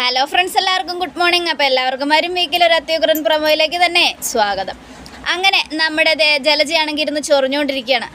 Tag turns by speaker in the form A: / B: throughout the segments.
A: Hello friends എല്ലാവർക്കും good morning അപ്പോൾ എല്ലാവർക്കും വരും വീക്കിൽ ഒരു അത്യുഗ്രൻ പ്രമോയിലേക്ക് തന്നെ സ്വാഗതം. അങ്ങനെ നമ്മുടെ ജലജയാണെങ്കിൽ ഇരുന്ന് ചൊറിഞ്ഞുകൊണ്ടിരിക്കുകയാണ്.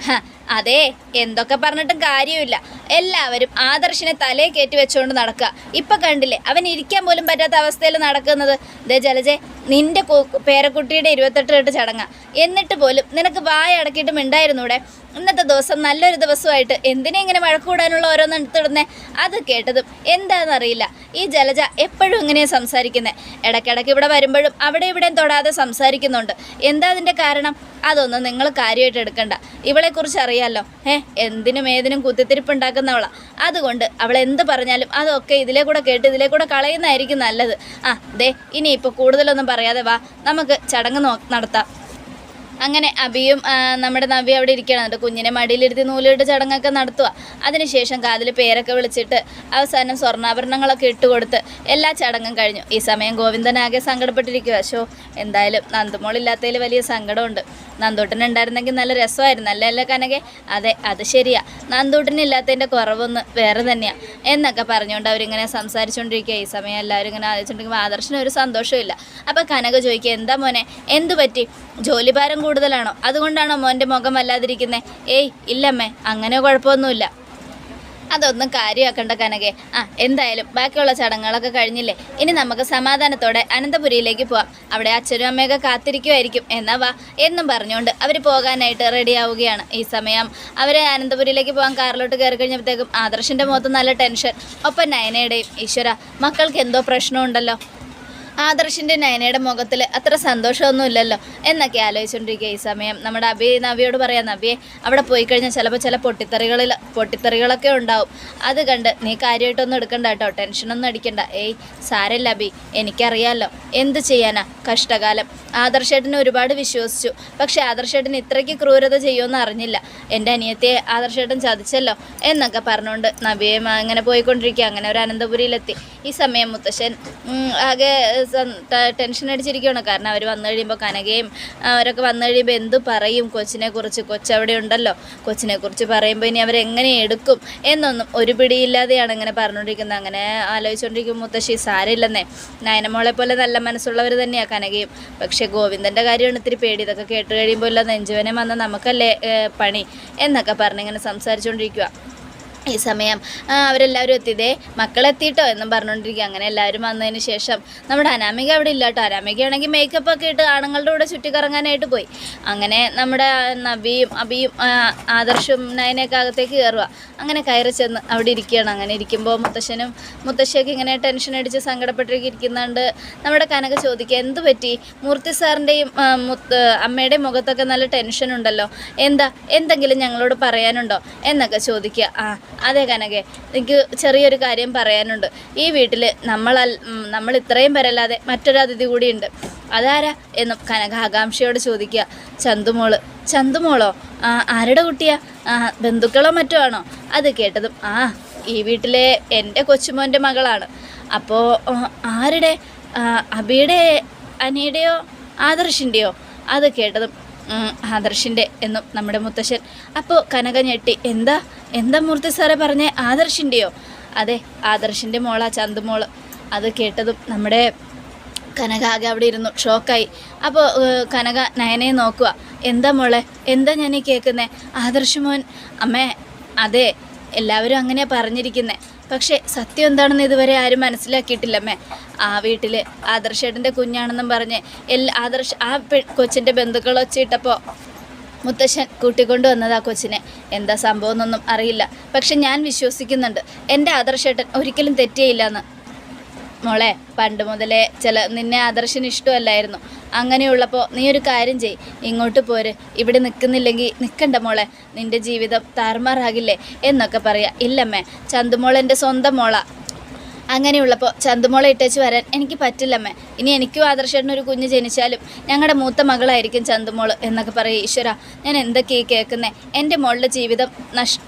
A: അതെ എന്തൊക്കെ പറഞ്ഞിട്ടും കാര്യമില്ല എല്ലാവരും ആദർശിനെ തലേ കയറ്റി വെച്ചുകൊണ്ട് നടക്കുക. ഇപ്പം കണ്ടില്ലേ അവൻ ഇരിക്കാൻ പോലും പറ്റാത്ത അവസ്ഥയിൽ നടക്കുന്നത്. ദേ ജലജെ നിന്റെ പേരക്കുട്ടിയുടെ ഇരുപത്തെട്ട് കെട്ട് ചടങ്ങാ. എന്നിട്ട് പോലും നിനക്ക് വായ അടക്കിയിട്ട് മിണ്ടായിരുന്നൂടെ? ഇന്നത്തെ ദിവസം നല്ലൊരു ദിവസമായിട്ട് എന്തിനെ ഇങ്ങനെ വഴക്കൂടാനുള്ള ഓരോന്ന് എടുത്തിടുന്നേ? അത് കേട്ടതും എന്താണെന്നറിയില്ല ഈ ജലജ എപ്പോഴും ഇങ്ങനെയാണ് സംസാരിക്കുന്നത് ഇടയ്ക്കിടയ്ക്ക് ഇവിടെ വരുമ്പോഴും അവിടെ ഇവിടെയും തൊടാതെ സംസാരിക്കുന്നുണ്ട്. എന്താ അതിന്റെ കാരണം? അതൊന്നും നിങ്ങൾ കാര്യമായിട്ട് എടുക്കണ്ട. ഇവളെ കുറിച്ച് അറിയാമല്ലോ ഏ എന്തിനും ഏതിനും കുത്തിത്തിരിപ്പുണ്ടാക്കുന്നവളാ. അതുകൊണ്ട് അവൾ എന്ത് പറഞ്ഞാലും അതൊക്കെ ഇതിലെ കൂടെ കേട്ട് ഇതിലെ കൂടെ കളയുന്നതായിരിക്കും നല്ലത്. ആ ദേ ഇനി ഇപ്പോൾ കൂടുതലൊന്നും പറയാതെ വാ. നമുക്ക് ചടങ്ങ് നോ നടത്താം. അങ്ങനെ അബിയും നമ്മുടെ നവി അവിടെ ഇരിക്കണം എന്നിട്ട് കുഞ്ഞിനെ മടിയിലിരുത്തി നൂലിട്ട് ചടങ്ങൊക്കെ നടത്തുക അതിനുശേഷം കാതിൽ പേരൊക്കെ വിളിച്ചിട്ട് അവസാനം സ്വർണാഭരണങ്ങളൊക്കെ ഇട്ട് ഇട്ടുകൊടുത്ത് എല്ലാ ചടങ്ങും കഴിഞ്ഞു. ഈ സമയം ഗോവിന്ദനാകെ സങ്കടപ്പെട്ടിരിക്കുക ശോ എന്തായാലും നന്ദുമോളില്ലാത്തതിൽ വലിയ സങ്കടമുണ്ട്. നന്ദൂട്ടൻ ഉണ്ടായിരുന്നെങ്കിൽ നല്ല രസമായിരുന്നു. അല്ലേ അല്ലേ കനകെ? അതെ അത് ശരിയാ. നന്ദൂട്ടനില്ലാത്തതിന്റെ കുറവൊന്ന് വേറെ തന്നെയാണ് എന്നൊക്കെ പറഞ്ഞുകൊണ്ട് അവരിങ്ങനെ സംസാരിച്ചുകൊണ്ടിരിക്കുക ഈ സമയം എല്ലാവരും ഇങ്ങനെ ആലോചിച്ചിട്ടുണ്ടെങ്കിൽ ആദർശന് ഒരു സന്തോഷമില്ല അപ്പോൾ കനക ചോദിക്കുക എന്താ മോനെ? എന്തു പറ്റി? ജോലിഭാരം കൂടുതലാണോ? അതുകൊണ്ടാണോ മോന്റെ മുഖം വല്ലാതിരിക്കുന്നത് ഏയ് ഇല്ലമ്മേ. അങ്ങനെ കുഴപ്പമൊന്നുമില്ല. അതൊന്നും കാര്യമാക്കണ്ട കനകെ. ആ എന്തായാലും ബാക്കിയുള്ള ചടങ്ങുകളൊക്കെ കഴിഞ്ഞില്ലേ? ഇനി നമുക്ക് സമാധാനത്തോടെ അനന്തപുരിയിലേക്ക് പോവാം. അവിടെ അച്ഛനും അമ്മയൊക്കെ കാത്തിരിക്കുമായിരിക്കും എന്നാ വാ. എന്നും പറഞ്ഞുകൊണ്ട് അവർ പോകാനായിട്ട് റെഡിയാവുകയാണ്. ഈ സമയം അവർ അനന്തപുരിയിലേക്ക് പോകാൻ കാറിലോട്ട് കയറി കഴിഞ്ഞപ്പോഴത്തേക്കും ആദർശിന്റെ മുഖത്ത് നല്ല ടെൻഷൻ. ഒപ്പം നയനയുടെയും ഈശ്വര മക്കൾക്ക് എന്തോ പ്രശ്നമുണ്ടല്ലോ. ആദർശിന്റെ നയനയുടെ മുഖത്തിൽ അത്ര സന്തോഷമൊന്നും ഇല്ലല്ലോ എന്നൊക്കെ ആലോചിച്ചുകൊണ്ടിരിക്കുക ഈ സമയം. നമ്മുടെ അബി നവിയോട് പറയാം നവിയെ അവിടെ പോയി കഴിഞ്ഞാൽ ചിലപ്പോൾ ചില പൊട്ടിത്തെറികളിൽ പൊട്ടിത്തെറികളൊക്കെ ഉണ്ടാവും. അത് കണ്ട് നീ കാര്യമായിട്ടൊന്നും എടുക്കണ്ട കേട്ടോ ടെൻഷനൊന്നും അടിക്കണ്ട. ഏയ് സാരല്ല അബി എനിക്കറിയാമല്ലോ എന്ത് ചെയ്യാനാ? കഷ്ടകാലം. ആദർശേട്ടനെ ഒരുപാട് വിശ്വസിച്ചു. പക്ഷെ ആദർശേട്ടൻ ഇത്രയ്ക്ക് ക്രൂരത ചെയ്യുമെന്ന് അറിഞ്ഞില്ല. എന്റെ അനിയത്തെ ആദർശേട്ടൻ ചതിച്ചല്ലോ എന്നൊക്കെ പറഞ്ഞുകൊണ്ട് നബിയും അങ്ങനെ പോയിക്കൊണ്ടിരിക്കുക. അങ്ങനെ ഒരു അനന്തപുരിയിലെത്തി. ഈ സമയം മുത്തശ്ശൻ ആകെ ടെൻഷൻ അടിച്ചിരിക്കുകയാണ്. കാരണം അവർ വന്നു കഴിയുമ്പോൾ കനകയും അവരൊക്കെ വന്നു കഴിയുമ്പോൾ എന്തു പറയും? കൊച്ചിനെ കുറിച്ച് കൊച്ചവിടെ ഉണ്ടല്ലോ. കൊച്ചിനെ കുറിച്ച് പറയുമ്പോൾ ഇനി അവരെങ്ങനെ എടുക്കും എന്നൊന്നും ഒരു പിടിയില്ലാതെയാണ് ഇങ്ങനെ പറഞ്ഞുകൊണ്ടിരിക്കുന്നത്. അങ്ങനെ ആലോചിച്ചുകൊണ്ടിരിക്കും മുത്തശ്ശി സാരമില്ലെന്നേ. നയനമോളെ പോലെ നല്ല മനസ്സുള്ളവർ തന്നെയാണ് കനകയും. പക്ഷേ ഗോവിന്ദന്റെ കാര്യമാണ് ഇത്തിരി പേടി. ഇതൊക്കെ കേട്ട് കഴിയുമ്പോൾ ഇല്ല നെഞ്ചുവനം വന്ന നമുക്കല്ലേ പണി എന്നൊക്കെ പറഞ്ഞിങ്ങനെ സംസാരിച്ചുകൊണ്ടിരിക്കുക ഈ സമയം അവരെല്ലാവരും എത്തിയതേ മക്കളെത്തിയിട്ടോ എന്നും പറഞ്ഞുകൊണ്ടിരിക്കുക അങ്ങനെ എല്ലാവരും വന്നതിന് ശേഷം നമ്മുടെ അനാമിക അവിടെ ഇല്ല കേട്ടോ. അനാമികയാണെങ്കിൽ മേക്കപ്പ് ഒക്കെ ഇട്ട് ആണുങ്ങളുടെ കൂടെ ചുറ്റിക്കറങ്ങാനായിട്ട് പോയി. അങ്ങനെ നമ്മുടെ നബിയും അബിയും ആദർശും നയനയൊക്കെ അകത്തേക്ക് കയറുക. അങ്ങനെ കയറി ചെന്ന് അവിടെ ഇരിക്കുകയാണ്. അങ്ങനെ ഇരിക്കുമ്പോൾ മുത്തശ്ശനും മുത്തശ്ശിയൊക്കെ ഇങ്ങനെ ടെൻഷൻ അടിച്ച് സങ്കടപ്പെട്ടിരിക്കുന്നുണ്ട് നമ്മുടെ കനക ചോദിക്കുക എന്ത് പറ്റി? മൂർത്തി സാറിന്റെയും മുത്ത് അമ്മയുടെയും മുഖത്തൊക്കെ നല്ല ടെൻഷൻ ഉണ്ടല്ലോ. എന്താ? എന്തെങ്കിലും ഞങ്ങളോട് പറയാനുണ്ടോ? എന്നൊക്കെ ചോദിക്കുക. ആ അതെ കനകെ എനിക്ക് ചെറിയൊരു കാര്യം പറയാനുണ്ട്. ഈ വീട്ടിൽ നമ്മൾ നമ്മൾ ഇത്രയും പേരല്ലാതെ മറ്റൊരു അതിഥി കൂടിയുണ്ട്. അതാരാ എന്നും കനക ആകാംക്ഷയോട് ചോദിക്കുക. ചന്തുമോൾ ചന്തുമോളോ ആരുടെ കുട്ടിയാ? ബന്ധുക്കളോ മറ്റോ ആണോ? അത് കേട്ടതും ആ ഈ വീട്ടിലെ എന്റെ കൊച്ചുമോന്റെ മകളാണ്. അപ്പോൾ ആരുടെ? അബിയുടെ അനിയുടെയോ ആദർശിന്റെയോ? അത് കേട്ടതും ആദർശിന്റെ എന്നും നമ്മുടെ മുത്തശ്ശൻ അപ്പോൾ കനക ഞെട്ടി എന്താ? എന്താ മൂർത്തി സാറെ പറഞ്ഞേ? ആദർശിന്റെയോ അതെ ആദർശിന്റെ മോളാ ചന്തുമോൾ. അത് കേട്ടതും നമ്മുടെ കനക ആകെ അവിടെ ഇരുന്നു ഷോക്കായി. അപ്പോൾ കനക നയനയെ നോക്കുക എന്താ മോളെ? എന്താ ഞാൻ ഈ കേൾക്കുന്നേ ആദർശ് മോൻ അമ്മേ അതെ എല്ലാവരും അങ്ങനെയാ പറഞ്ഞിരിക്കുന്നേ. പക്ഷേ സത്യം എന്താണെന്ന് ഇതുവരെ ആരും മനസ്സിലാക്കിയിട്ടില്ല അമ്മേ. ആ വീട്ടിൽ ആദർശേട്ടന്റെ കുഞ്ഞാണെന്നും പറഞ്ഞ് എല്ലാ ആദർശ ആ കൊച്ചിന്റെ ബന്ധുക്കൾ വച്ചിട്ടപ്പോൾ മുത്തശ്ശൻ കൂട്ടിക്കൊണ്ടു വന്നത് ആ കൊച്ചിനെ. എന്താ സംഭവം എന്നൊന്നും അറിയില്ല. പക്ഷെ ഞാൻ വിശ്വസിക്കുന്നുണ്ട്. എന്റെ ആദർശേട്ടൻ ഒരിക്കലും തെറ്റിയില്ലെന്ന്. മോളെ പണ്ട് മുതലേ ചില നിന്നെ ആദർശന് ഇഷ്ടമല്ലായിരുന്നു. അങ്ങനെയുള്ളപ്പോൾ നീ ഒരു കാര്യം ചെയ്. ഇങ്ങോട്ട് പോര്. ഇവിടെ നിൽക്കുന്നില്ലെങ്കിൽ നിൽക്കണ്ട മോളെ. നിന്റെ ജീവിതം താറുമാറാകില്ലേ എന്നൊക്കെ പറയാം. ഇല്ലമ്മേ ചന്തുമോൾ എന്റെ സ്വന്തം മോളാ. അങ്ങനെയുള്ളപ്പോൾ ചന്തുമോളെ ഇട്ടേച്ച് വരാൻ എനിക്ക് പറ്റില്ലമ്മേ. ഇനി എനിക്കും ആദർശേട്ടനൊരു കുഞ്ഞ് ജനിച്ചാലും ഞങ്ങളുടെ മൂത്ത മകളായിരിക്കും ചന്തുമോൾ എന്നൊക്കെ പറയും ഈശ്വര ഞാൻ എന്തൊക്കെ ഈ കേൾക്കുന്നേ എന്റെ മോളുടെ ജീവിതം നഷ്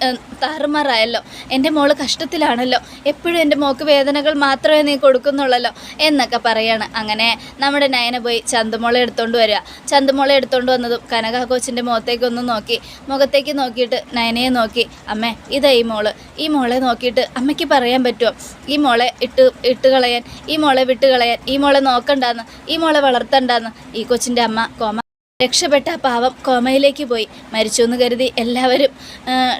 A: താറുമാറായല്ലോ എന്റെ മോൾ കഷ്ടത്തിലാണല്ലോ. എപ്പോഴും എന്റെ മോക്ക് വേദനകൾ മാത്രമേ നീ കൊടുക്കുന്നുള്ളല്ലോ എന്നൊക്കെ പറയാണ്. അങ്ങനെ നമ്മുടെ നയന പോയി ചന്തുമോളെ എടുത്തുകൊണ്ട് വരിക ചന്തുമോളെ എടുത്തുകൊണ്ട് വന്നതും കനക കോച്ചിന്റെ മുഖത്തേക്കൊന്ന് നോക്കി. മുഖത്തേക്ക് നോക്കിയിട്ട് നയനയെ നോക്കി അമ്മേ ഇതാ ഈ മോൾ. ഈ മോളെ നോക്കിയിട്ട് അമ്മയ്ക്ക് പറയാൻ പറ്റുമോ ഈ മോളെ ഇട്ട് ഇട്ട് കളയാൻ ഈ മോളെ വിട്ട് കളയാൻ ഈ മോളെ നോക്കണ്ടാന്ന് ഈ മോളെ വളർത്തണ്ടാന്ന് ഈ കൊച്ചിന്റെ അമ്മ കോമ രക്ഷപ്പെട്ട പാവം കോമയിലേക്ക് പോയി. മരിച്ചു എന്ന് കരുതി എല്ലാവരും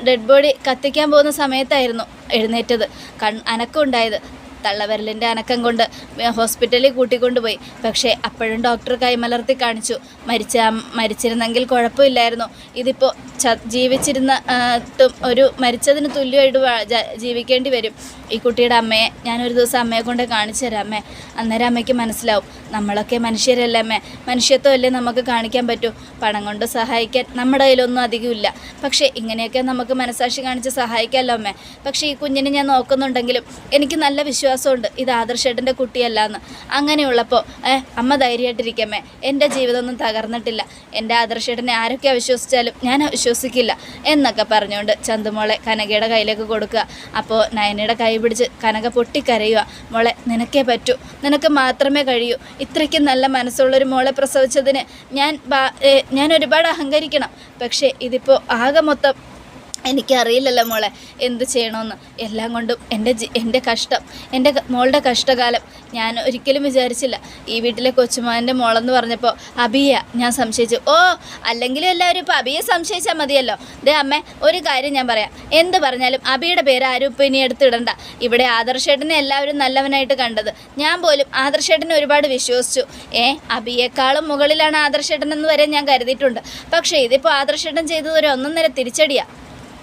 A: ഡെഡ് ബോഡി കത്തിക്കാൻ പോകുന്ന സമയത്തായിരുന്നു എഴുന്നേറ്റത്. കൺ അനക്കം ഉണ്ടായത്. തള്ളവിരലിന്റെ അനക്കം കൊണ്ട് ഹോസ്പിറ്റലിൽ കൂട്ടിക്കൊണ്ടുപോയി. പക്ഷേ അപ്പോഴും ഡോക്ടർ കൈമലർത്തി കാണിച്ചു. മരിച്ച മരിച്ചിരുന്നെങ്കിൽ കുഴപ്പമില്ലായിരുന്നു. ഇതിപ്പോൾ ജീവിച്ചിരുന്ന ഒരു മരിച്ചതിന് തുല്യമായിട്ട് ജീവിക്കേണ്ടി വരും. ഈ കുട്ടിയുടെ അമ്മയെ ഞാനൊരു ദിവസം അമ്മയെ കൊണ്ട് കാണിച്ചു തരാം അമ്മേ. അന്നേരം അമ്മയ്ക്ക് മനസ്സിലാവും. നമ്മളൊക്കെ മനുഷ്യരല്ലേ അമ്മേ. മനുഷ്യത്വമല്ലേ നമുക്ക് കാണിക്കാൻ പറ്റൂ. പണം കൊണ്ട് സഹായിക്കാൻ നമ്മുടെ കയ്യിലൊന്നും അധികമില്ല. പക്ഷേ ഇങ്ങനെയൊക്കെ നമുക്ക് മനസാക്ഷി കാണിച്ച് സഹായിക്കാമല്ലോ അമ്മേ. പക്ഷേ ഈ കുഞ്ഞിനെ ഞാൻ നോക്കുന്നുണ്ടെങ്കിലും എനിക്ക് നല്ല വിശ്വാസമുണ്ട് ഇത് ആദർശേട്ടന്റെ കുട്ടിയല്ല എന്ന് അങ്ങനെയുള്ളപ്പോൾ ഏ അമ്മ ധൈര്യമായിട്ടിരിക്കമ്മേ. എന്റെ ജീവിതമൊന്നും തകർന്നിട്ടില്ല. എന്റെ ആദർശേട്ടനെ ആരൊക്കെ അവിശ്വസിച്ചാലും ഞാൻ അവിശ്വസിക്കില്ല എന്നൊക്കെ പറഞ്ഞുകൊണ്ട് ചന്തുമോളെ കനകയുടെ കയ്യിലേക്ക് കൊടുക്കുക. അപ്പോൾ നയനയുടെ കൈ പിടിച്ച് കനക പൊട്ടിക്കരയുക. മോളെ നിനക്കേ പറ്റൂ. നിനക്ക് മാത്രമേ കഴിയൂ. ഇത്രയ്ക്ക് നല്ല മനസ്സുള്ളൊരു മോളെ പ്രസവിച്ചതിന് ഞാൻ ഞാൻ ഒരുപാട് അഹങ്കരിക്കണം. പക്ഷേ ഇതിപ്പോൾ ആകെ മൊത്തം എനിക്കറിയില്ലല്ലോ മോളെ എന്ത് ചെയ്യണമെന്ന് എല്ലാം കൊണ്ടും എന്റെ എന്റെ കഷ്ടം എന്റെ മോളുടെ കഷ്ടകാലം ഞാൻ ഒരിക്കലും വിചാരിച്ചില്ല. ഈ വീട്ടിലെ കൊച്ചുമാന്റെ മോളെന്ന് പറഞ്ഞപ്പോൾ അബിയ ഞാൻ സംശയിച്ചു. ഓ അല്ലെങ്കിലും എല്ലാവരും ഇപ്പോൾ അബിയെ സംശയിച്ചാൽ മതിയല്ലോ. ദേ അമ്മേ ഒരു കാര്യം ഞാൻ പറയാം. എന്ത് പറഞ്ഞാലും അബിയുടെ പേര് ആരും ഇപ്പോൾ ഇനി എടുത്തിടണ്ട ഇവിടെ ആദർശേട്ടനെ എല്ലാവരും നല്ലവനായിട്ട് കണ്ടത്. ഞാൻ പോലും ആദർശേട്ടനെ ഒരുപാട് വിശ്വസിച്ചു. ഏ അബിയേക്കാളും മുകളിലാണ് ആദർശേട്ടൻ എന്ന് വരെ ഞാൻ കരുതിയിട്ടുണ്ട്. പക്ഷേ ഇതിപ്പോൾ ആദർശേട്ടൻ ചെയ്തത് ഒരു ഒന്നൊന്നര തിരിച്ചടിയാണ്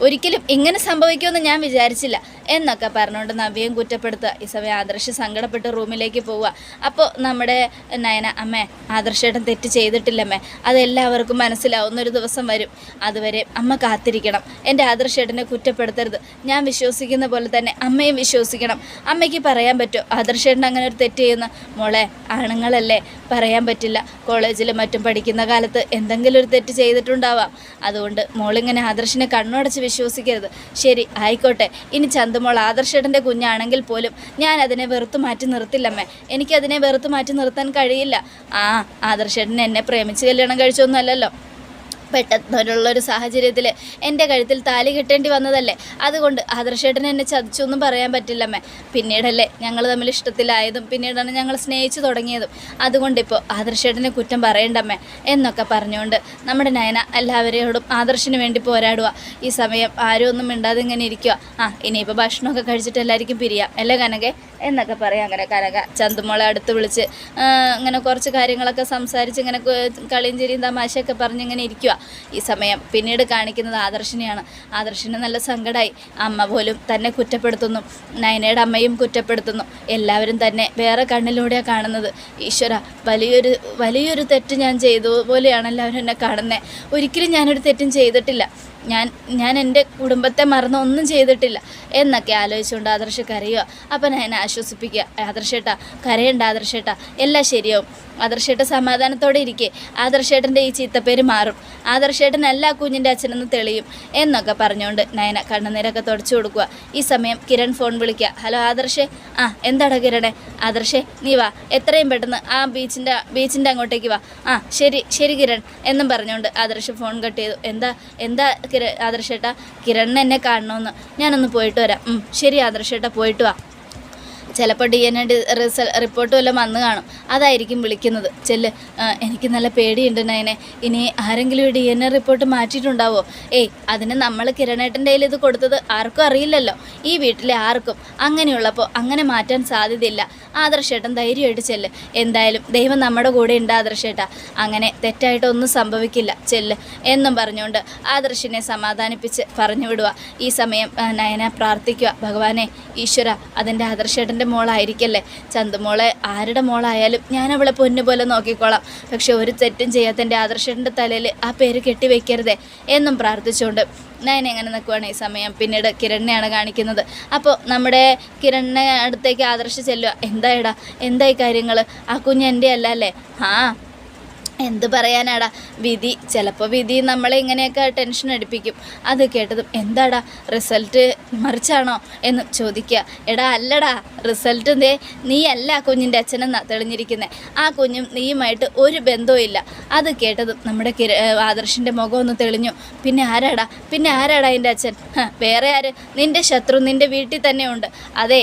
A: ഒരിക്കലും ഇങ്ങനെ സംഭവിക്കുമെന്ന് ഞാൻ വിചാരിച്ചില്ല. എന്നൊക്കെ പറഞ്ഞുകൊണ്ട് നവ്യയും കുറ്റപ്പെടുത്തുക. ഈ സമയം ആദർശ് സങ്കടപ്പെട്ട് റൂമിലേക്ക് പോവുക. അപ്പോൾ നമ്മുടെ നയന അമ്മേ ആദർശേട്ടൻ തെറ്റ് ചെയ്തിട്ടില്ലമ്മേ. അതെല്ലാവർക്കും മനസ്സിലാവുന്ന ഒരു ദിവസം വരും. അതുവരെ അമ്മ കാത്തിരിക്കണം. എന്റെ ആദർശേട്ടനെ കുറ്റപ്പെടുത്തരുത്. ഞാൻ വിശ്വസിക്കുന്ന പോലെ തന്നെ അമ്മയും വിശ്വസിക്കണം. അമ്മയ്ക്ക് പറയാൻ പറ്റുമോ ആദർശേട്ടൻ അങ്ങനെ ഒരു തെറ്റ് ചെയ്യുന്ന മോളെ ആണുങ്ങളല്ലേ? പറയാൻ പറ്റില്ല. കോളേജിൽ മറ്റും പഠിക്കുന്ന കാലത്ത് എന്തെങ്കിലും ഒരു തെറ്റ് ചെയ്തിട്ടുണ്ടാവാം. അതുകൊണ്ട് മോളിങ്ങനെ ആദർശിനെ കണ്ണുടച്ച് വിശ്വസിക്കരുത്. ശരി ആയിക്കോട്ടെ. ഇനി ചന്തുമോൾ ആദർശേട്ടന്റെ കുഞ്ഞാണെങ്കിൽ പോലും ഞാൻ അതിനെ വെറുത്തു മാറ്റി നിർത്തില്ലമ്മേ. എനിക്കതിനെ വെറുത്തു മാറ്റി നിർത്താൻ കഴിയില്ല. ആ ആദർശേട്ടൻ എന്നെ പ്രേമിച്ച് കല്യാണം കഴിച്ചൊന്നുമല്ലല്ലോ. പെട്ടെന്നുള്ളൊരു സാഹചര്യത്തിൽ എന്റെ കഴുത്തിൽ താലി കെട്ടേണ്ടി വന്നതല്ലേ? അതുകൊണ്ട് ആദർശേട്ടൻ എന്നെ ചതിച്ചു ഒന്നും പറയാൻ പറ്റില്ലമ്മേ. പിന്നീടല്ലേ ഞങ്ങൾ തമ്മിൽ ഇഷ്ടത്തിലായതും പിന്നീടാണ് ഞങ്ങൾ സ്നേഹിച്ചു തുടങ്ങിയതും. അതുകൊണ്ടിപ്പോൾ ആദർശേട്ടനെ കുറ്റം പറയണ്ടമ്മേ എന്നൊക്കെ പറഞ്ഞുകൊണ്ട് നമ്മുടെ നയന എല്ലാവരോടും ആദർശിന് വേണ്ടി പോരാടുക ഈ സമയം ആരും ഒന്നും മിണ്ടാതെ ഇങ്ങനെ ഇരിക്കുക ആ ഇനിയിപ്പോൾ ഭക്ഷണമൊക്കെ കഴിച്ചിട്ട് എല്ലാവർക്കും പിരിയാം. അല്ലേ കനകെ? എന്നൊക്കെ പറയും. അങ്ങനെ കനക ചന്തുമോളെ അടുത്ത് വിളിച്ച് അങ്ങനെ കുറച്ച് കാര്യങ്ങളൊക്കെ സംസാരിച്ച് ഇങ്ങനെ കളിയും തമാശയൊക്കെ പറഞ്ഞ് ഇങ്ങനെ ഇരിക്കുക ഈ സമയം പിന്നീട് കാണിക്കുന്നത് ആദർശിനെയാണ്. ആദർശിന് നല്ല സങ്കടമായി അമ്മ പോലും തന്നെ കുറ്റപ്പെടുത്തുന്നു. നയനയുടെ അമ്മയും കുറ്റപ്പെടുത്തുന്നു. എല്ലാവരും തന്നെ വേറെ കണ്ണിലൂടെയാണ് കാണുന്നത്. ഈശ്വര വലിയൊരു വലിയൊരു തെറ്റ് ഞാൻ ചെയ്തു പോലെയാണ് എല്ലാവരും എന്നെ കാണുന്നത് ഒരിക്കലും ഞാനൊരു തെറ്റും ചെയ്തിട്ടില്ല. ഞാൻ ഞാൻ എന്റെ കുടുംബത്തെ മറന്ന് ഒന്നും ചെയ്തിട്ടില്ല. എന്നൊക്കെ ആലോചിച്ചുകൊണ്ട് ആദർശ കരയുക. അപ്പം ഞാൻ ആശ്വസിപ്പിക്കുക. ആദർശേട്ടാ കരയണ്ട ആദർശേട്ടാ. എല്ലാം ശരിയാവും. ആദർശേട്ട സമാധാനത്തോടെ ഇരിക്കെ. ആദർശേട്ടന്റെ ഈ ചീത്തപ്പേര് മാറും. ആദർശേട്ടൻ എല്ലാ കുഞ്ഞിന്റെ അച്ഛനെന്ന് തെളിയും. എന്നൊക്കെ പറഞ്ഞുകൊണ്ട് നയന കണ്ണുനീരൊക്കെ തുടച്ചു കൊടുക്കുക. ഈ സമയം കിരൺ ഫോൺ വിളിക്കുക. ഹലോ ആദർശേ. ആ എന്താടാ കിരണേ? ആദർശേ നീ വാ. എത്രയും പെട്ടെന്ന് ആ ബീച്ചിന്റെ ബീച്ചിന്റെ അങ്ങോട്ടേക്ക് വാ. ആ ശരി ശരി കിരൺ. എന്നും പറഞ്ഞുകൊണ്ട് ആദർശ് ഫോൺ കട്ട് ചെയ്തു. എന്താ എന്താ കിര ആദർശേട്ടാ കിരണിനെ എന്നെ കാണണമെന്ന് ഞാനൊന്ന് പോയിട്ട് വരാം. ശരി ആദർശേട്ടാ പോയിട്ട് വാ. ചിലപ്പോൾ D N A result report വല്ലതും വന്ന് കാണും. അതായിരിക്കും വിളിക്കുന്നത്. ചെല്ല് എനിക്ക് നല്ല പേടിയുണ്ട് നയനെ. ഇനി ആരെങ്കിലും ഡി എൻ എ റിപ്പോർട്ട് മാറ്റിയിട്ടുണ്ടാവോ? ഏയ് അതിന് നമ്മൾ കിരണേട്ടന്റെ കയ്യിൽ ഇത് കൊടുത്തത് ആർക്കും അറിയില്ലല്ലോ. ഈ വീട്ടിലെ ആർക്കും അങ്ങനെയുള്ളപ്പോൾ അങ്ങനെ മാറ്റാൻ സാധ്യതയില്ല. ആദർശേട്ടൻ ധൈര്യമായിട്ട് ചെല്ല്. എന്തായാലും ദൈവം നമ്മുടെ കൂടെ ഉണ്ട് ആദർശേട്ടാ. അങ്ങനെ തെറ്റായിട്ടൊന്നും സംഭവിക്കില്ല. ചെല്ല് എന്നും പറഞ്ഞുകൊണ്ട് ആദർശിനെ സമാധാനിപ്പിച്ച് പറഞ്ഞു വിടുക ഈ സമയം നയനെ പ്രാർത്ഥിക്കുക ഭഗവാനെ ഈശ്വര അതിന്റെ ആദർശേട്ടന്റെ മോളായിരിക്കല്ലേ? ചന്തുമോളെ ആരുടെ മോളായാലും ഞാൻ അവളെ പൊന്നു പോലെ നോക്കിക്കോളാം. പക്ഷെ ഒരു തെറ്റും ചെയ്യാത്ത എന്റെ ആദർശന്റെ തലയിൽ ആ പേര് കെട്ടിവെക്കരുതേ എന്നും പ്രാർത്ഥിച്ചുകൊണ്ട് ഞാൻ എങ്ങനെ നിൽക്കുവാണ് ഈ സമയം. പിന്നീട് കിരണിനെയാണ് കാണിക്കുന്നത്. അപ്പോൾ നമ്മുടെ കിരണിനെ അടുത്തേക്ക് ആദർശ് ചെല്ലുക എന്തായടാ എന്തായി കാര്യങ്ങൾ ആ കുഞ്ഞ് എന്റെ അല്ല അല്ലേ? ആ എന്ത് പറയാനാടാ? വിധി ചിലപ്പോൾ വിധി നമ്മളെ ഇങ്ങനെയൊക്കെ ടെൻഷൻ അടിപ്പിക്കും. അത് കേട്ടതും എന്താടാ? റിസൾട്ട് മറിച്ചാണോ എന്ന് ചോദിക്കുക എടാ അല്ലടാ. റിസൾട്ട് എന്തേ നീ അല്ല കുഞ്ഞിന്റെ അച്ഛനെന്നാ തെളിഞ്ഞിരിക്കുന്നത് ആ കുഞ്ഞും നീയുമായിട്ട് ഒരു ബന്ധവും ഇല്ല. അത് കേട്ടതും നമ്മുടെ കിര ആദർശിന്റെ മുഖം ഒന്ന് തെളിഞ്ഞു. പിന്നെ ആരാടാ? പിന്നെ ആരാടാ എന്റെ അച്ഛൻ? വേറെ ആര്? നിന്റെ ശത്രു നിന്റെ വീട്ടിൽ തന്നെ ഉണ്ട് അതെ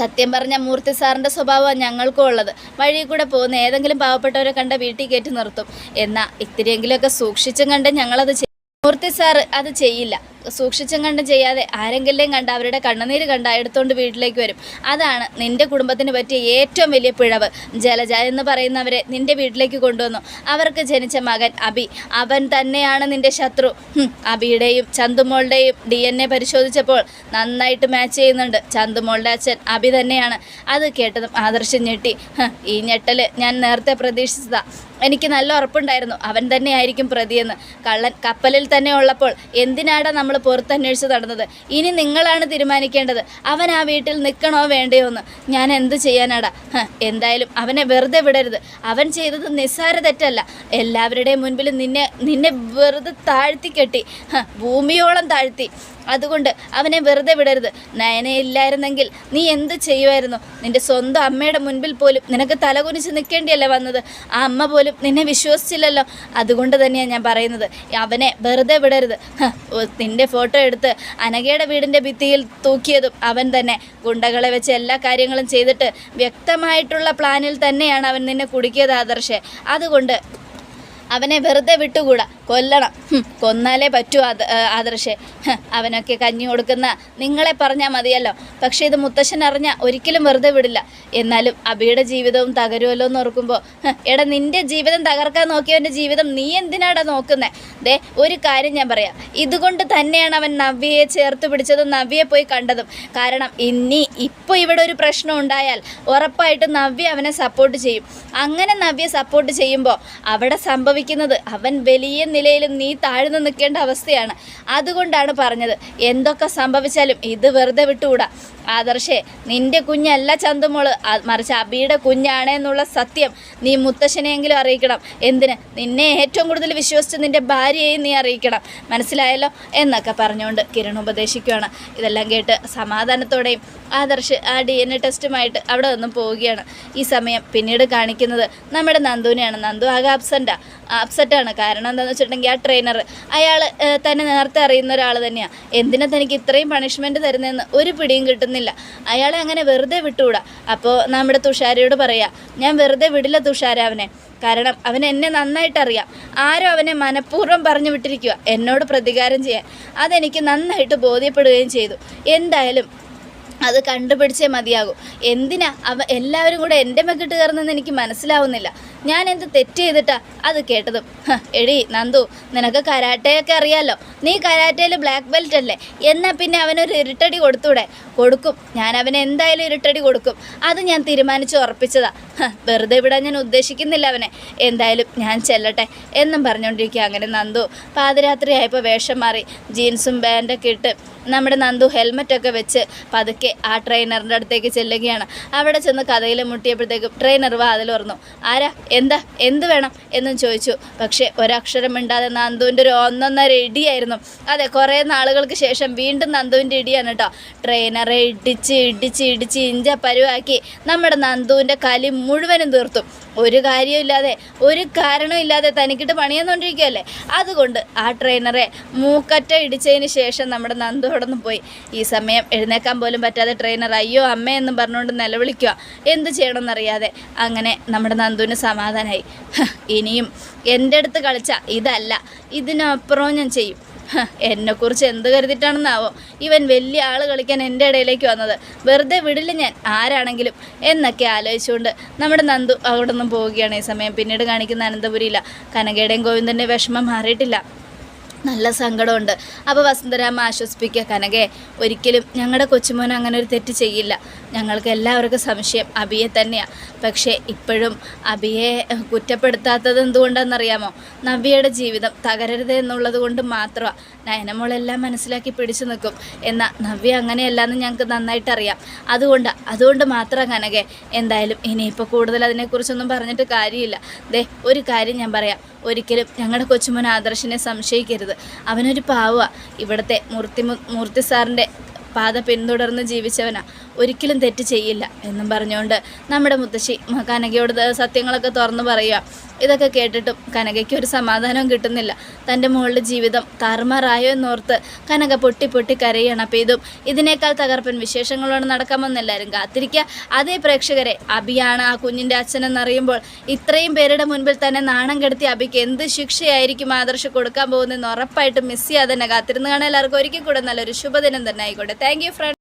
A: സത്യം പറഞ്ഞ മൂർത്തി സാറിന്റെ സ്വഭാവമാണ് ഞങ്ങൾക്കും ഉള്ളത്. വഴിയിൽ കൂടെ പോകുന്ന ഏതെങ്കിലും പാവപ്പെട്ടവരെ കണ്ട വീട്ടിൽ കയറ്റി നിർത്തും. എന്നാൽ ഇത്തിരിയെങ്കിലുമൊക്കെ സൂക്ഷിച്ചും കണ്ട് ഞങ്ങളത് മൂർത്തി സാർ അത് ചെയ്യില്ല. സൂക്ഷിച്ചും കണ്ടും ചെയ്യാതെ ആരെങ്കിലും കണ്ട അവരുടെ കണ്ണുനീര് കണ്ട എടുത്തുകൊണ്ട് വീട്ടിലേക്ക് വരും. അതാണ് നിന്റെ കുടുംബത്തിന് പറ്റിയ ഏറ്റവും വലിയ പിഴവ്. ജലജ എന്ന് പറയുന്നവരെ നിന്റെ വീട്ടിലേക്ക് കൊണ്ടുവന്നു. അവർക്ക് ജനിച്ച മകൻ അബി. അവൻ തന്നെയാണ് നിന്റെ ശത്രു. അബിയുടെയും ചന്തുമോളുടെയും ഡി എൻ എ പരിശോധിച്ചപ്പോൾ നന്നായിട്ട് മാച്ച് ചെയ്യുന്നുണ്ട്. ചന്തുമോളുടെ അച്ഛൻ അബി തന്നെയാണ്. അത് കേട്ടതും ആദർശം ഞെട്ടി. ഈ ഞെട്ടൽ ഞാൻ നേരത്തെ പ്രതീക്ഷിച്ചതാ. എനിക്ക് നല്ല ഉറപ്പുണ്ടായിരുന്നു. അവൻ തന്നെയായിരിക്കും പ്രതിയെന്ന്. കള്ളൻ കപ്പലിൽ തന്നെ ഉള്ളപ്പോൾ എന്തിനാടാ നമ്മൾ പുറത്തന്വേഷിച്ച് നടന്നത്? ഇനി നിങ്ങളാണ് തീരുമാനിക്കേണ്ടത്. അവൻ ആ വീട്ടിൽ നിൽക്കണോ വേണ്ടയോ എന്ന്. ഞാൻ എന്ത് ചെയ്യാനാടാ? എന്തായാലും അവനെ വെറുതെ വിടരുത്. അവൻ ചെയ്തത് നിസ്സാര തെറ്റല്ല. എല്ലാവരുടെയും മുൻപിൽ നിന്നെ നിന്നെ വെറുതെ താഴ്ത്തി കെട്ടി. ഭൂമിയോളം താഴ്ത്തി. അതുകൊണ്ട് അവനെ വെറുതെ വിടരുത്. നയനയില്ലായിരുന്നെങ്കിൽ നീ എന്ത് ചെയ്യുമായിരുന്നു? നിന്റെ സ്വന്തം അമ്മയുടെ മുൻപിൽ പോലും നിനക്ക് തലകുനിച്ച് നിൽക്കേണ്ടിയല്ലേ വന്നത്? ആ അമ്മ പോലും നിന്നെ വിശ്വസിച്ചില്ലല്ലോ. അതുകൊണ്ട് തന്നെയാണ് ഞാൻ പറയുന്നത്. അവനെ വെറുതെ വിടരുത്. നിന്റെ ഫോട്ടോ എടുത്ത് അനഘയുടെ വീടിന്റെ ഭിത്തിയിൽ തൂക്കിയതും അവൻ തന്നെ. ഗുണ്ടകളെ വെച്ച് എല്ലാ കാര്യങ്ങളും ചെയ്തിട്ട് വ്യക്തമായിട്ടുള്ള പ്ലാനിൽ തന്നെയാണ് അവൻ നിന്നെ കുടുക്കിയത് ആദർശേ. അതുകൊണ്ട് അവനെ വെറുതെ വിട്ടുകൂടാ? കൊല്ലണം. കൊന്നാലേ പറ്റൂ അത് ആദർശെ. അവനൊക്കെ കഞ്ഞി കൊടുക്കുന്ന നിങ്ങളെ പറഞ്ഞാൽ മതിയല്ലോ. പക്ഷേ ഇത് മുത്തശ്ശൻ അറിഞ്ഞാൽ ഒരിക്കലും വെറുതെ വിടില്ല. എന്നാലും അബിയുടെ ജീവിതവും തകരുമല്ലോ എന്ന് ഓർക്കുമ്പോൾ എടാ നിന്റെ ജീവിതം തകർക്കാൻ നോക്കിയവന്റെ ജീവിതം നീ എന്തിനാടാ നോക്കുന്നേ? ദേ ഒരു കാര്യം ഞാൻ പറയാം. ഇതുകൊണ്ട് തന്നെയാണ് അവൻ നവ്യയെ ചേർത്ത് പിടിച്ചതും നവ്യയെ പോയി കണ്ടതും. കാരണം ഇനി ഇപ്പോൾ ഇവിടെ ഒരു പ്രശ്നം ഉണ്ടായാൽ ഉറപ്പായിട്ടും നവ്യ അവനെ സപ്പോർട്ട് ചെയ്യും. അങ്ങനെ നവ്യ സപ്പോർട്ട് ചെയ്യുമ്പോൾ അവിടെ സംഭവിക്കുന്നത്. അവൻ വലിയ നിലയിലും നീ താഴ്ന്നു നിൽക്കേണ്ട അവസ്ഥയാണ്. അതുകൊണ്ടാണ് പറഞ്ഞത്. എന്തൊക്കെ സംഭവിച്ചാലും ഇത് വെറുതെ വിട്ടുകൂടാ. ആദർശേ നിന്റെ കുഞ്ഞല്ല ചന്തുമോൾ. മറിച്ച് അബിയുടെ കുഞ്ഞാണ് എന്നുള്ള സത്യം നീ മുത്തശ്ശനെയെങ്കിലും അറിയിക്കണം. എന്തിന്? നിന്നെ ഏറ്റവും കൂടുതൽ വിശ്വസിച്ച് നിന്റെ ഭാര്യയെയും നീ അറിയിക്കണം. മനസ്സിലായല്ലോ? എന്നൊക്കെ പറഞ്ഞുകൊണ്ട് കിരൺ ഉപദേശിക്കുകയാണ്. ഇതെല്ലാം കേട്ട് സമാധാനത്തോടെയും ആദർശ് ആ ഡി എൻ എ ടെസ്റ്റുമായിട്ട് അവിടെ നിന്നും പോവുകയാണ്. ഈ സമയം പിന്നീട് കാണിക്കുന്നത് നമ്മുടെ നന്ദുവിനെയാണ്. നന്ദു ആകെ അബ്സെന്റാ അപ്സെറ്റാണ് കാരണം എന്താണെന്ന് വെച്ചിട്ടുണ്ടെങ്കിൽ ആ ട്രെയിനർ അയാൾ തന്നെ നേരത്തെ അറിയുന്ന ഒരാൾ തന്നെയാണ് എന്തിനാ തനിക്ക് ഇത്രയും പണിഷ്മെന്റ് തരുന്നതെന്ന് ഒരു പിടിയും കിട്ടുന്നില്ല. അയാളെ അങ്ങനെ വെറുതെ വിട്ടുകൂടാ. അപ്പോൾ നമ്മുടെ തുഷാരയോട് പറയാം ഞാൻ വെറുതെ വിടില്ല തുഷാര അവനെ. കാരണം അവൻ എന്നെ നന്നായിട്ട് അറിയാം ആരും അവനെ മനഃപൂർവം പറഞ്ഞു വിട്ടിരിക്കുക എന്നോട് പ്രതികാരം ചെയ്യാൻ. അതെനിക്ക് നന്നായിട്ട് ബോധ്യപ്പെടുകയും ചെയ്തു. എന്തായാലും അത് കണ്ടുപിടിച്ചേ മതിയാകും. എന്തിനാ? അവ എല്ലാവരും കൂടെ എന്റെ മെക്കിട്ട് കയറുന്നെന്ന് എനിക്ക് മനസ്സിലാവുന്നില്ല. ഞാൻ എന്ത് തെറ്റ് ചെയ്തിട്ടാ അത് കേട്ടതും? എടി നന്ദു നിനക്ക് കരാട്ടയൊക്കെ അറിയാലോ. നീ കരാട്ടയിൽ ബ്ലാക്ക് ബെൽറ്റ് അല്ലേ? എന്നാൽ പിന്നെ അവനൊരു ഇരുട്ടടി കൊടുത്തൂടെ? കൊടുക്കും. ഞാൻ അവന് എന്തായാലും ഇരുട്ടടി കൊടുക്കും. അത് ഞാൻ തീരുമാനിച്ച് ഉറപ്പിച്ചതാ. വെറുതെ വിടാൻ ഞാൻ ഉദ്ദേശിക്കുന്നില്ല അവനെ. എന്തായാലും ഞാൻ ചെല്ലട്ടെ എന്നും പറഞ്ഞുകൊണ്ടിരിക്കുക അങ്ങനെ നന്ദു. പാതിരാത്രി ആയപ്പോൾ വേഷം മാറി ജീൻസും ബാൻഡൊക്കെ ഇട്ട് നമ്മുടെ നന്ദു ഹെൽമെറ്റൊക്കെ വെച്ച് പതുക്കെ ആ ട്രെയിനറിന്റെ അടുത്തേക്ക് ചെല്ലുകയാണ്. അവിടെ ചെന്ന് കഥയിൽ മുട്ടിയപ്പോഴത്തേക്കും ട്രെയിനർ വാതിൽ തുറന്നു. ആരാ? എന്താ? എന്ത് വേണം? എന്നും ചോദിച്ചു. പക്ഷേ ഒരക്ഷരം മിണ്ടാതെ നന്ദുവിന്റെ ഒരു ഒന്നൊന്നര ഇടിയായിരുന്നു. അതെ കുറേ നാളുകൾക്ക് ശേഷം വീണ്ടും നന്ദുവിന്റെ ഇടിയാണ് കേട്ടോ. ട്രെയിനറെ ഇടിച്ച് ഇടിച്ച് ഇടിച്ച് ഇഞ്ച പരുവാക്കി നമ്മുടെ നന്ദുവിന്റെ കലി മുഴുവനും തീർത്തു. ഒരു കാര്യമില്ലാതെ ഒരു കാരണമില്ലാതെ തനിക്കിട്ട് പണിയെന്നുകൊണ്ടിരിക്കുകയല്ലേ അതുകൊണ്ട് ആ ട്രെയിനറെ മൂക്കറ്റ ഇടിച്ചതിന് ശേഷം നമ്മുടെ നന്ദു അവിടെ നിന്ന് പോയി. ഈ സമയം എഴുന്നേക്കാൻ പോലും ട്രെയിനർ അയ്യോ അമ്മ എന്ന് പറഞ്ഞുകൊണ്ട് നിലവിളിക്കുക. എന്ത് ചെയ്യണമെന്നറിയാതെ അങ്ങനെ നമ്മുടെ നന്ദുവിന് സമാധാനമായി ഇനിയും എന്റെ അടുത്ത് കളിച്ച ഇതല്ല ഇതിനപ്പുറവും ഞാൻ ചെയ്യും. എന്നെക്കുറിച്ച് എന്ത് കരുതിയിട്ടാണെന്നാവോ? ഇവൻ വലിയ ആൾ കളിക്കാൻ എന്റെ ഇടയിലേക്ക് വന്നത്. വെറുതെ വിടില്ല ഞാൻ ആരാണെങ്കിലും. എന്നൊക്കെ ആലോചിച്ചുകൊണ്ട് നമ്മുടെ നന്ദു അവിടെ നിന്നും പോവുകയാണ് ഈ സമയം. പിന്നീട് കാണിക്കുന്ന അനന്തപുരിയില്ല കനകയുടെയും ഗോവിന്ദന്റെ വിഷമം മാറിയിട്ടില്ല. നല്ല സങ്കടമുണ്ട്. അപ്പോൾ വസന്തരാമ ആശ്വസിപ്പിക്കുക. കനകെ ഒരിക്കലും ഞങ്ങളുടെ കൊച്ചുമോൻ അങ്ങനെ ഒരു തെറ്റ് ചെയ്യില്ല. ഞങ്ങൾക്ക് എല്ലാവർക്കും സംശയം. അബിയെ തന്നെയാണ് പക്ഷേ ഇപ്പോഴും അബിയെ കുറ്റപ്പെടുത്താത്തത് എന്തുകൊണ്ടാണെന്നറിയാമോ നവ്യയുടെ ജീവിതം തകരരുത് എന്നുള്ളത് കൊണ്ട് മാത്രമാണ് നയനമോളെല്ലാം മനസ്സിലാക്കി പിടിച്ചു നിൽക്കും. എന്നാൽ നവ്യ അങ്ങനെയല്ല എന്ന് ഞങ്ങൾക്ക് നന്നായിട്ട് അറിയാം അതുകൊണ്ട് അതുകൊണ്ട് മാത്രം കനകെ എന്തായാലും ഇനിയിപ്പോൾ കൂടുതൽ അതിനെക്കുറിച്ചൊന്നും പറഞ്ഞിട്ട് കാര്യമില്ല. ദേ ഒരു കാര്യം ഞാൻ പറയാം. ഒരിക്കലും ഞങ്ങളുടെ കൊച്ചുമോൻ ആദർശിനെ സംശയിക്കരുത്. അവനൊരു പാവുക ഇവിടുത്തെ മൂർത്തി മൂർത്തി സാറിന്റെ പാത പിന്തുടർന്ന് ജീവിച്ചവനാ. ഒരിക്കലും തെറ്റ് ചെയ്യില്ല എന്നും പറഞ്ഞുകൊണ്ട് നമ്മുടെ മുത്തശ്ശി കനകയോട് സത്യങ്ങളൊക്കെ തുറന്നു പറയുക. ഇതൊക്കെ കേട്ടിട്ടും കനകയ്ക്ക് ഒരു സമാധാനവും കിട്ടുന്നില്ല. തന്റെ മുകളിൽ ജീവിതം താറുമാറായോ എന്നോർത്ത് കനക പൊട്ടി പൊട്ടി കരയാണ്. അപ്പോൾ ഇതും ഇതിനേക്കാൾ തകർപ്പൻ വിശേഷങ്ങളോട് നടക്കാമെന്ന് എല്ലാവരും കാത്തിരിക്കുക. അതേ പ്രേക്ഷകരെ അബിയാണ് ആ കുഞ്ഞിന്റെ അച്ഛനെന്നറിയുമ്പോൾ ഇത്രയും പേരുടെ മുൻപിൽ തന്നെ നാണം കെടുത്തി അബിക്ക് എന്ത് ശിക്ഷയായിരിക്കും ആദർശ കൊടുക്കാൻ പോകുന്നതെന്ന് ഉറപ്പായിട്ടും മിസ് ചെയ്യാതെ തന്നെ കാത്തിരുന്ന് കാണാൻ എല്ലാവർക്കും ഒരിക്കൽ കൂടെ നല്ലൊരു ശുഭദിനം തന്നെ ആയിക്കോട്ടെ. Thank you front